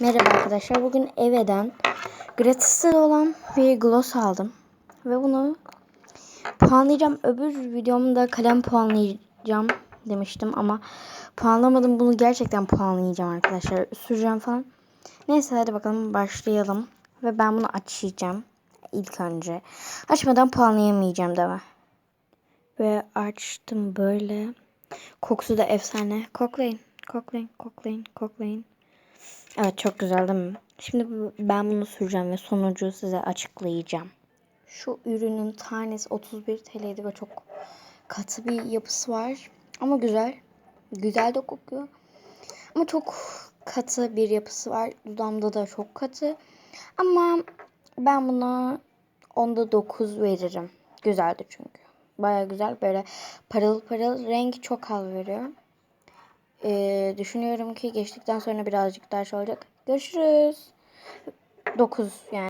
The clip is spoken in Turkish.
Merhaba arkadaşlar. Bugün Eve'den gratis'te olan bir gloss aldım. Ve bunu puanlayacağım. Öbür videomda kalem puanlayacağım demiştim ama puanlamadım. Bunu gerçekten puanlayacağım arkadaşlar. Süreceğim falan. Neyse hadi bakalım başlayalım. Ve ben bunu açacağım ilk önce. Açmadan puanlayamayacağım deme. Ve açtım böyle. Kokusu da efsane. Koklayın. Koklayın. Koklayın. Koklayın. Evet çok güzel değil mi? Şimdi ben bunu süreceğim ve sonucu size açıklayacağım. Şu ürünün tanesi 31 TL'ydi ve çok katı bir yapısı var. Ama güzel. Güzel de kokuyor. Ama çok katı bir yapısı var. Dudağımda da çok katı. Ama ben buna onda 9 veririm. Güzeldi çünkü. Baya güzel. Böyle parıl parıl. Rengi çok hal veriyor. Ee, düşünüyorum ki geçtikten sonra birazcık daha şey olacak. Görüşürüz. 9 yani.